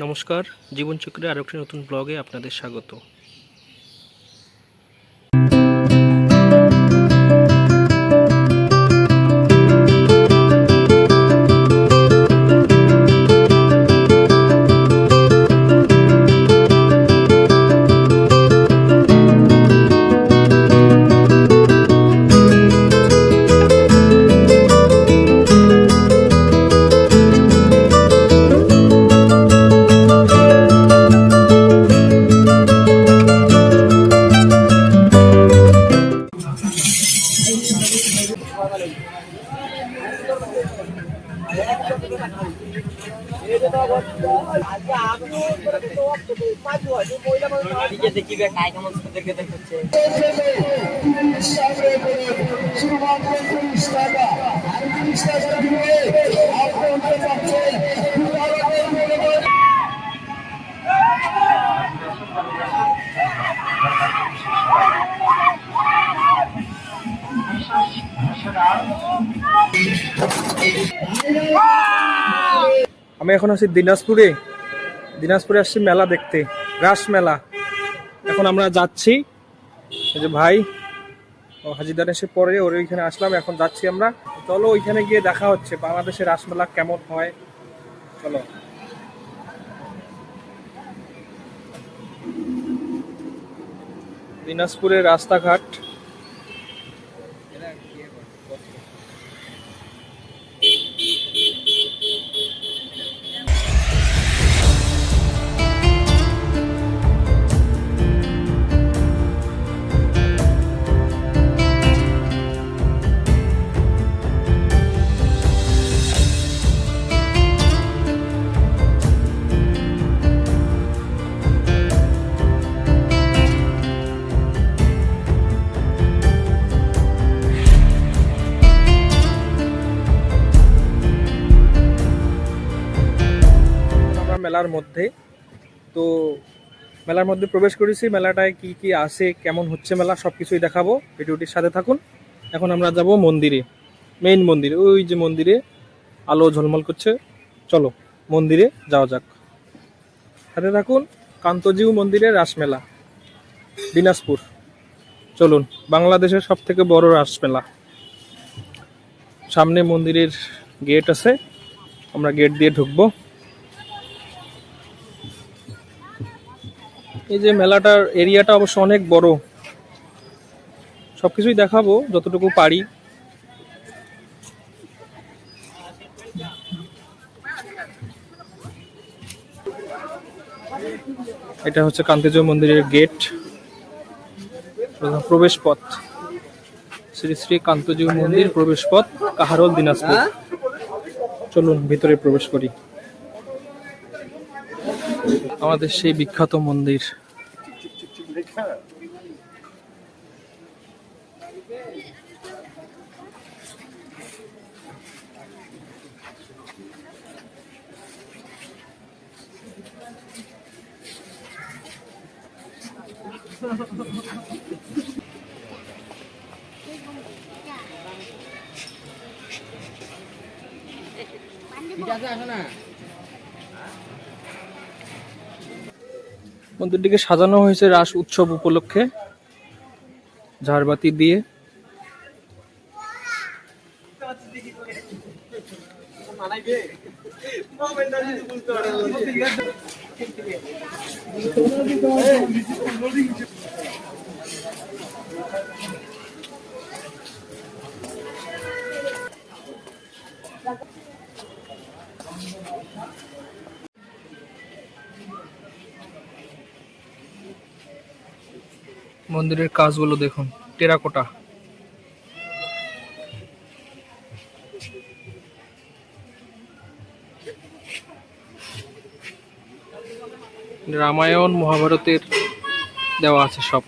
নমস্কার জীবনচক্রের আরেকটি নতুন ব্লগে আপনাদের স্বাগত। আমি এখন আছি দিনাজপুরে। দিনাজপুরে আসছি মেলা দেখতে, রাস মেলা। এখন আমরা যাচ্ছি। যে ভাই, ও হাজিদার এসে পরে ওর ওইখানে আসলাম, এখন যাচ্ছি আমরা। চলো ওইখানে গিয়ে দেখা হচ্ছে বাংলাদেশের রাসমেলা কেমন হয়। চলো। দিনাজপুরের রাস্তাঘাট। মেলার মধ্যে। তো মেলার মধ্যে প্রবেশ করেছি, মেলাটায় কি কি আছে, কেমন হচ্ছে মেলা সব কিছুই দেখাবো। ভিডিওটির সাথে থাকুন। এখন আমরা যাব মন্দিরে মেইন মন্দিরে। ওই যে মন্দিরে আলো ঝলমল করছে। চলো, মন্দিরে যাওয়া যাক। সাথে থাকুন, কান্তজিউ মন্দিরের রাসমেলা, দিনাজপুর। চলুন, বাংলাদেশের সব থেকে বড় রাসমেলা। সামনে মন্দিরের গেট আছে, আমরা গেট দিয়ে ঢুকবো। এই যে মেলাটার এরিয়াটা অবশ্য অনেক বড়। সবকিছুই দেখাবো, যতটুকু পারি। এটা হচ্ছে কান্তিজয় মন্দিরের গেট প্রবেশ পথ শ্রী শ্রী কান্তজিউ মন্দির প্রবেশ পথ কাহারল দিনাজপুর। চলুন ভিতরে প্রবেশ করি। আমাদের সেই বিখ্যাত মন্দির। হ্যাঁ ঠিক আছে আসো না? মন্দিরটিকে সাজানো হয়েছে রাস উৎসব উপলক্ষে। ঝাড়বাতি দিয়ে। মন্দিরের কাজগুলো দেখুন টেরাকোটা। রামায়ণ মহাভারতের দেওয়া আছে সব।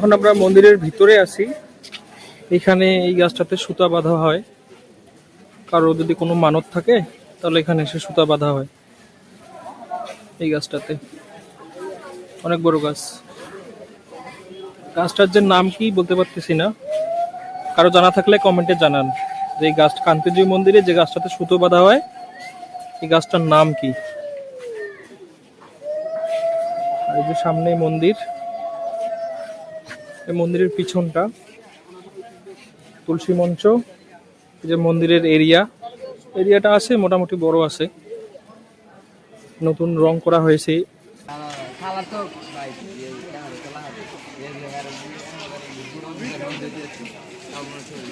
এখন আমরা মন্দিরের ভিতরে আছি। এখানে এই গাছটাতে সুতা বাঁধা হয়। কারও যদি কোনো মানত থাকে, তাহলে এখানে এসে সুতা বাঁধা হয়। এই গাছটাতে। অনেক বড় গাছ। গাছটার যে নাম কি বলতে পারতেছি না। কারও জানা থাকলে কমেন্টে জানান যে এই গাছ কান্তিজি মন্দিরে যে গাছটাতে সুতো বাঁধা হয়, এই গাছটার নাম কি। আর যে সামনে মন্দির। মন্দিরের পিছনটা, তুলসী মঞ্চ যে মন্দিরের এরিয়া, এরিয়াটা আছে, মোটামুটি বড় আছে। নতুন রং করা হয়েছে খালা তো ভাই এই ক্যামেরা তোলা হবে এই যে আর গুরু মন্দির দিয়েছে সব মনে ছবি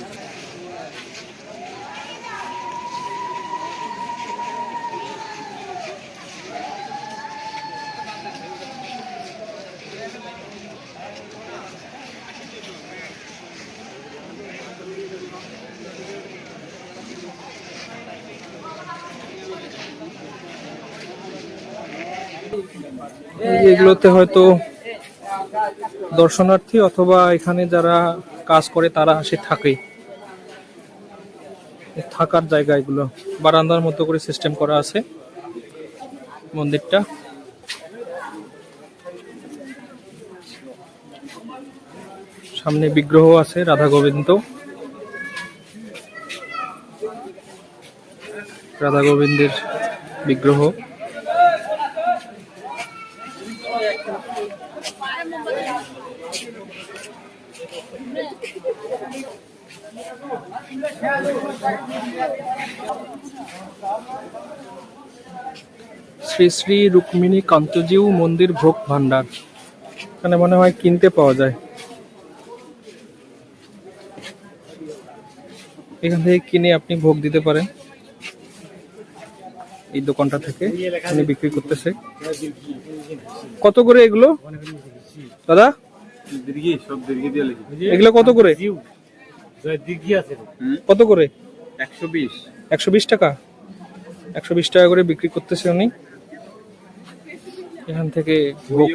এই এগুলোতে হয়তো দর্শনার্থী অথবা এখানে যারা কাজ করে তারা আসে থাকে। থাকার জায়গা এগুলো। বারান্দার মতো করে সিস্টেম করা আছে মন্দিরটা। সামনে বিগ্রহ আছে রাধা গোবিন্দ। রাধা গোবিন্দের বিগ্রহ। শ্রী শ্রী রুক্মিণী কান্তজিউ মন্দির ভোগ ভান্ডার এখানে মনে হয় কিনতে পাওয়া যায়। এখান থেকে কিনে আপনি ভোগ দিতে পারেন। এই দোকানটা থেকে উনি বিক্রি করতেছে। কত করে এগুলো? দাদা? এগুলো কত করে? কত করে? একশো বিশ। একশো বিশ টাকা? একশো বিশ টাকা করে বিক্রি করতেছে উনি। এখান থেকে ভোগ।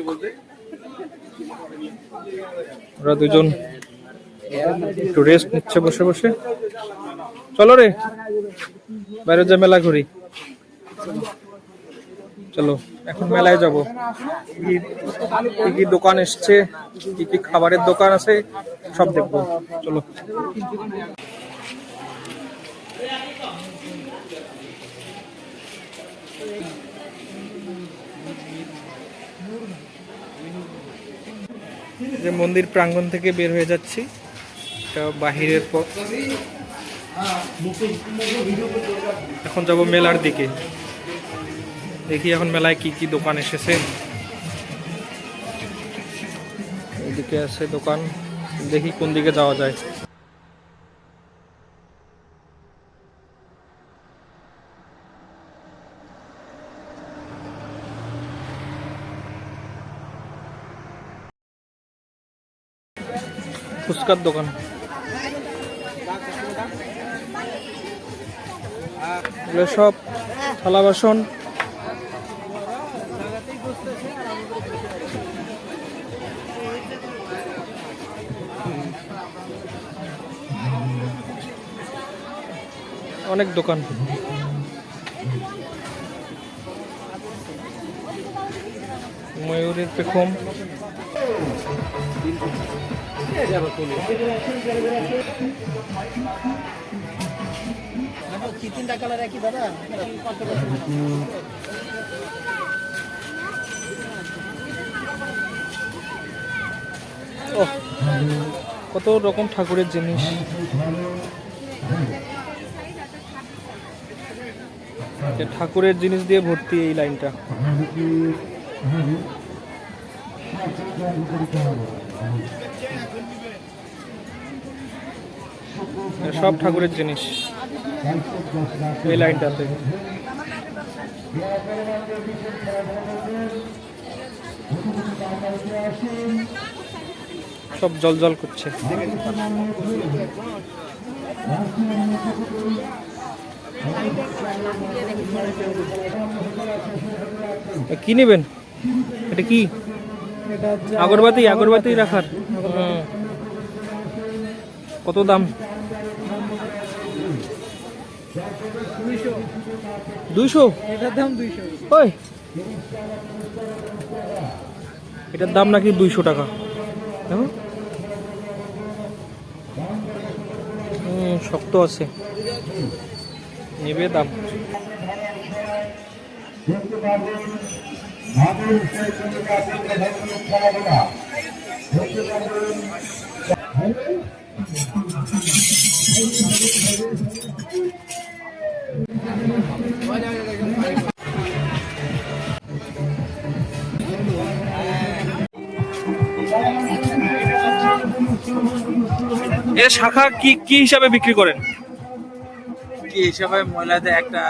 ওরা দুজন একটু রেস্ট নিচ্ছে বসে বসে। চলো রে বাইরে যা মেলা ঘুরি চলো, এখন মেলায় যাব। কি কি দোকান এসছে, কি কি খাবারের দোকান আছে, সব দেখব। চলো। যে মন্দির প্রাঙ্গণ থেকে বের হয়ে যাচ্ছি, এটা বাহিরের পথ। এখন যাব মেলার দিকে। দেখি এখন মেলায় কি কি দোকান এসেছে। এদিকে আছে দোকান, দেখি কোন দিকে যাওয়া যায়। ফুচকার দোকান। সব থালা বাসন। অনেক দোকান। ময়ূরের পেখম। কালার একই কত রকম ঠাকুরের জিনিস যে ঠাকুরের জিনিস দিয়ে ভর্তি এই লাইনটা। সব ঠাকুরের জিনিস এই লাইনটাতে। সব জল জল করছে। কি নেবেন? এটা কি? আগরবাতি আগরবাতি রাখার। কত দাম? দুইশো। এটার দাম দুইশো। ওই। এটার দাম নাকি দুইশো টাকা। শক্ত আছে। নেবে দাম। এর শাখা কি কি হিসাবে বিক্রি করেন? কি হিসাবে মহিলাদের একটা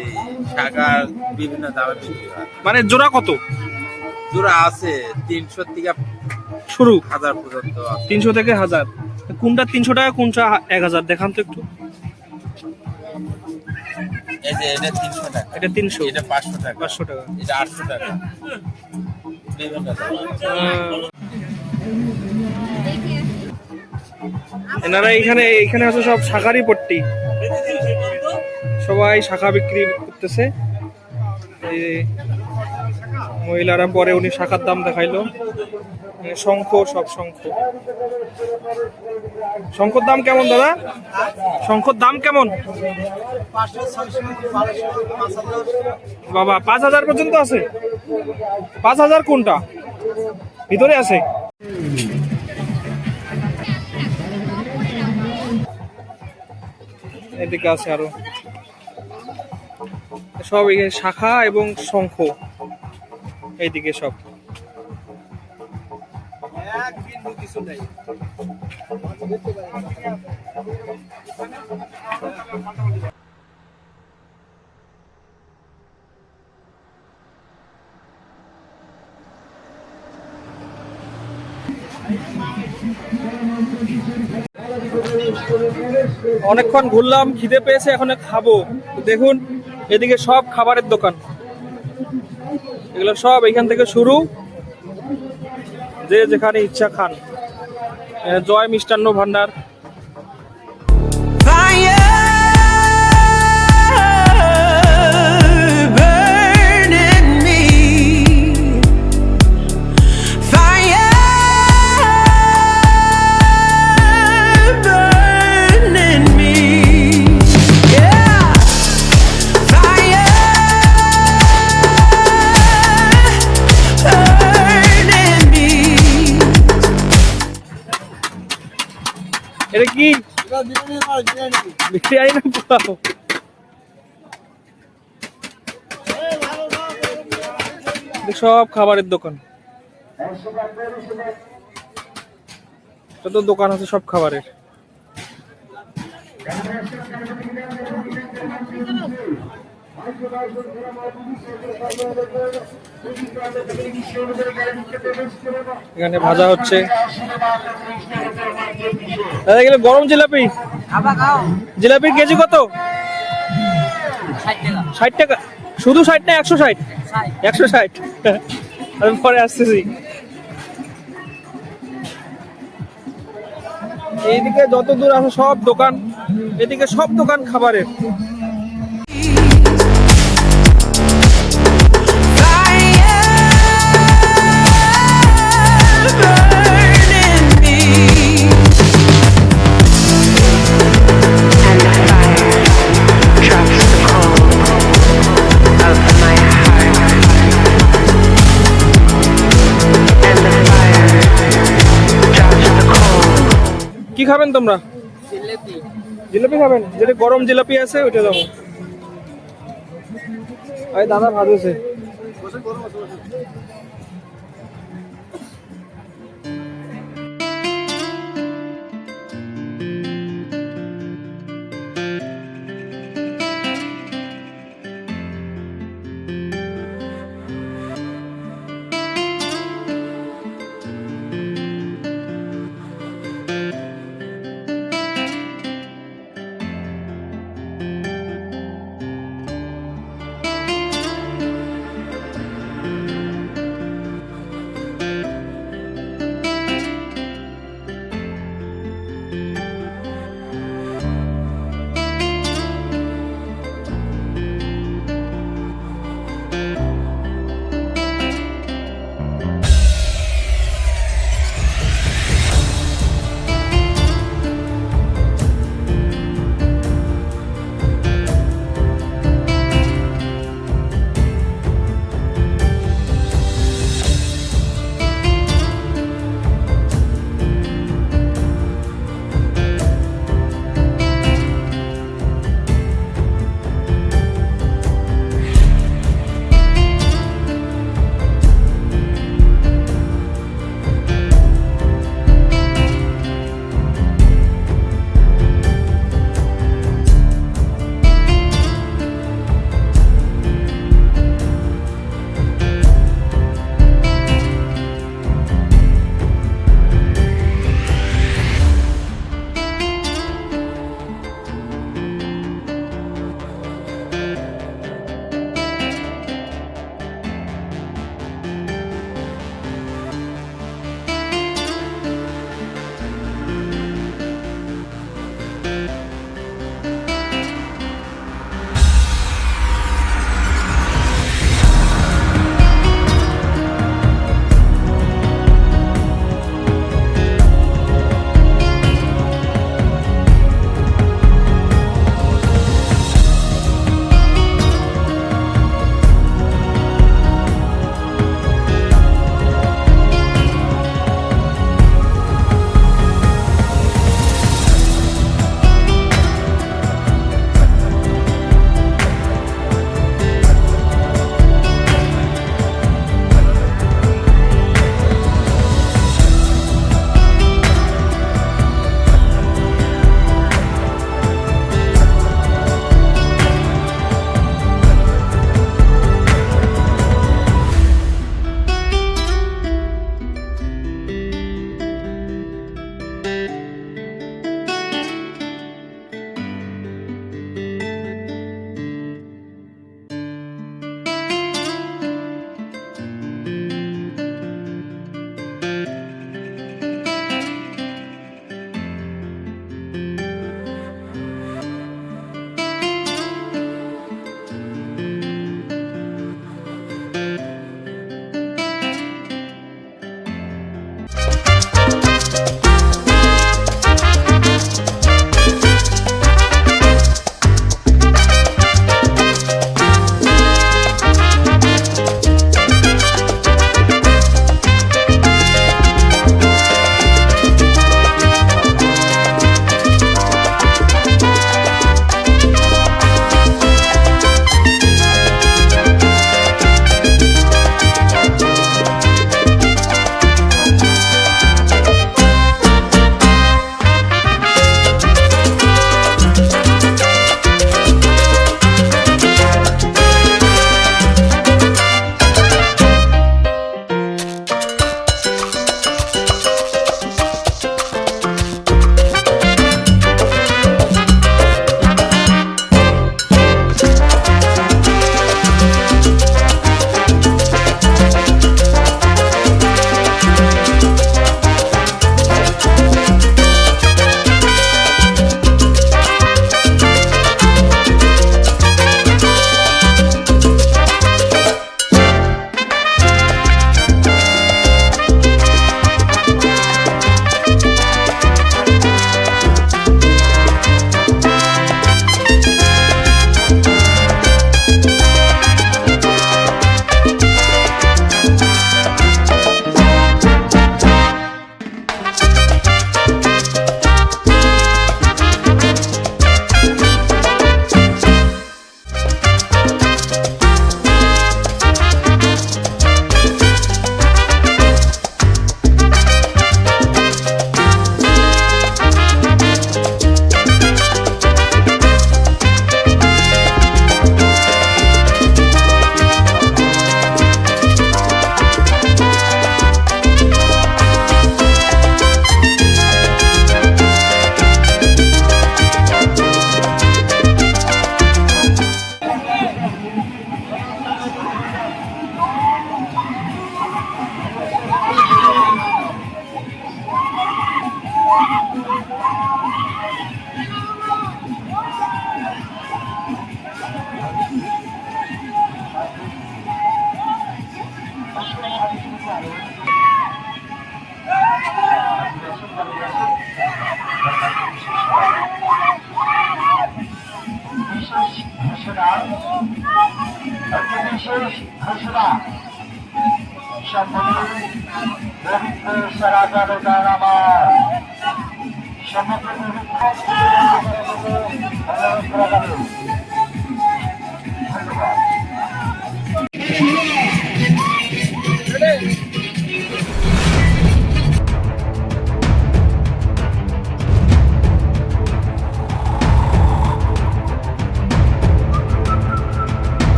এই শাখার বিভিন্ন দামে বিক্রি হয়? মানে জোড়া কত? জোড়া আছে তিনশো থেকে শুরু। হাজার পর্যন্ত তিনশো থেকে হাজার। কোনটা তিনশো টাকা কোনটা এক হাজার? দেখান তো একটু। এই যে এটা তিনশো টাকা। এটা তিনশো। এটা পাঁচশো টাকা। পাঁচশো টাকা। এটা আটশো টাকা। বিভিন্ন। এনারা এখানে এখানে আছে সব শাখারই পট্টি। সবাই শাখা বিক্রি করতেছে। মহিলারা পরে উনি শাখার দাম দেখাইলো। শঙ্খ, সব শঙ্খ। শঙ্খর দাম কেমন, দাদা? শঙ্খর দাম কেমন? বাবা, পাঁচ হাজার পর্যন্ত আছে। পাঁচ হাজার কোনটা? ভিতরে আছে? এদিকে আছে আরও। সব এখানে শাখা এবং শঙ্খ এইদিকে সব। অনেকক্ষণ ঘুরলাম, খিদে পেয়েছে, এখন খাব। দেখুন, এদিকে সব খাবারের দোকান। এগুলো সব এখান থেকে শুরু। যে যেখানে ইচ্ছা খান। জয় মিষ্টান্ন ভান্ডার। এটা কি? বিরিয়ানি না সব খাবারের দোকান। যত দোকান আছে সব খাবারের। এখানে ভাজা হচ্ছে। দাদা গরম জিলাপি। জিলাপির কেজি কত? ষাট টাকা। শুধু ষাট না একশো ষাট? একশো ষাট। আমি পরে আসতেছি। এইদিকে যত দূর আছে সব দোকান এদিকে সব দোকান খাবারের। খাবেন তোমরা? জিলাপি। খাবেন? যেটা গরম জিলাপি আছে ওইটা দেবো। দাদা ভাজেছে।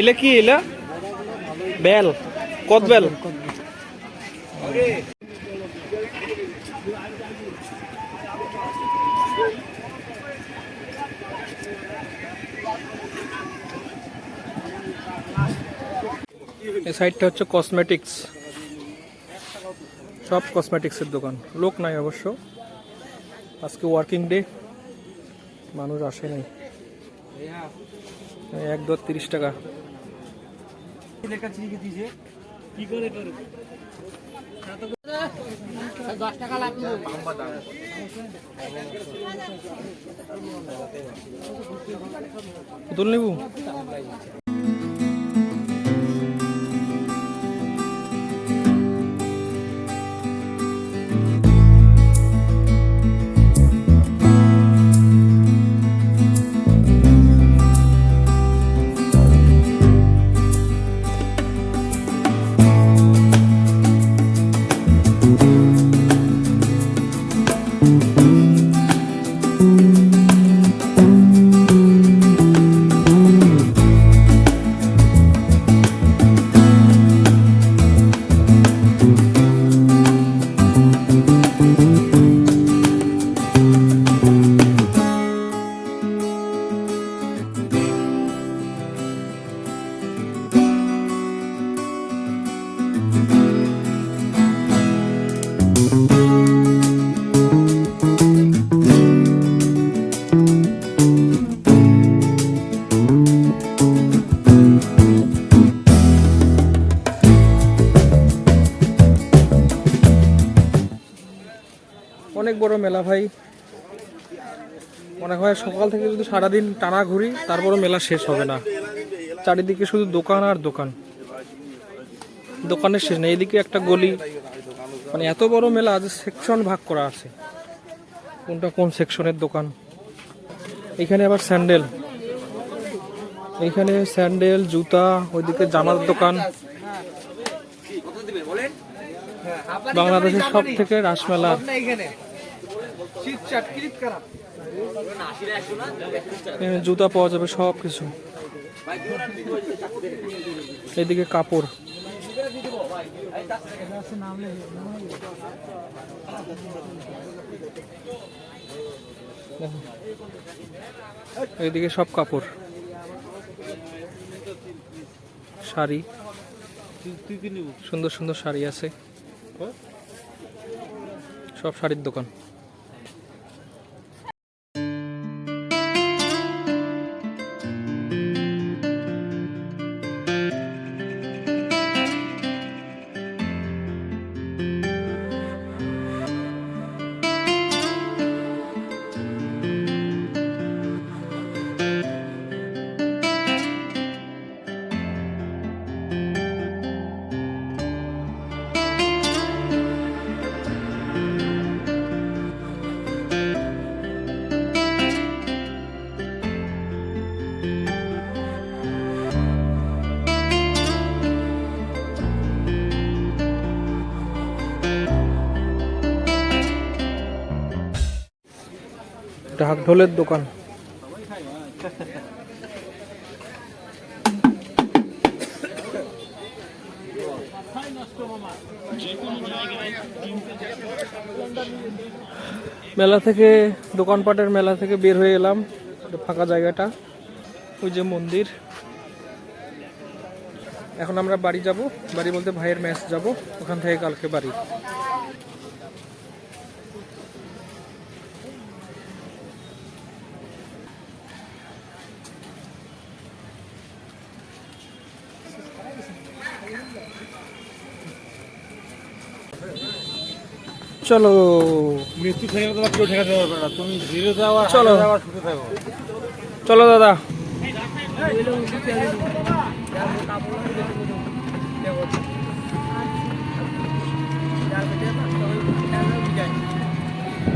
এলে কি এলা বেল। কত বেল? এই সাইডটা হচ্ছে কসমেটিক্স সব কসমেটিক্সের দোকান। লোক নাই অবশ্য। আজকে ওয়ার্কিং ডে মানুষ আসে নাই। এক দর তিরিশ টাকা। পুতুল নেবু? মনে হয় সকাল থেকে যদি সারাদিন টানা ঘুরি, তারপরও মেলা শেষ হবে না। চারিদিকে শুধু দোকান আর দোকান। দোকানের শেষ নেই। এদিকে একটা গলি। মানে এত বড় মেলা, আজ সেকশন ভাগ করা আছে। কোনটা কোন সেকশনের দোকান? এখানে আবার স্যান্ডেল এখানে স্যান্ডেল জুতা, ওইদিকে জামার দোকান। বাংলাদেশের সব থেকে রাসমেলা জুতা পাওয়া যাবে সব কিছু এদিকে কাপড়। এদিকে সব কাপড়। শাড়ি। সুন্দর সুন্দর শাড়ি আছে। সব শাড়ির দোকান। ঢোলের দোকান। মেলা থেকে, দোকানপাটের মেলা থেকে বের হয়ে এলাম ফাঁকা জায়গাটা, ওই যে মন্দির। এখন আমরা বাড়ি যাব, বাড়ি বলতে ভাইয়ের ম্যাচ যাব, ওখান থেকে কালকে বাড়ি। চলো। মৃত্যু থেকে তোমার কেউ ঠেকাতে পারবে না। তুমি ধীরে যাও আর চলো। থাকো। চলো দাদা।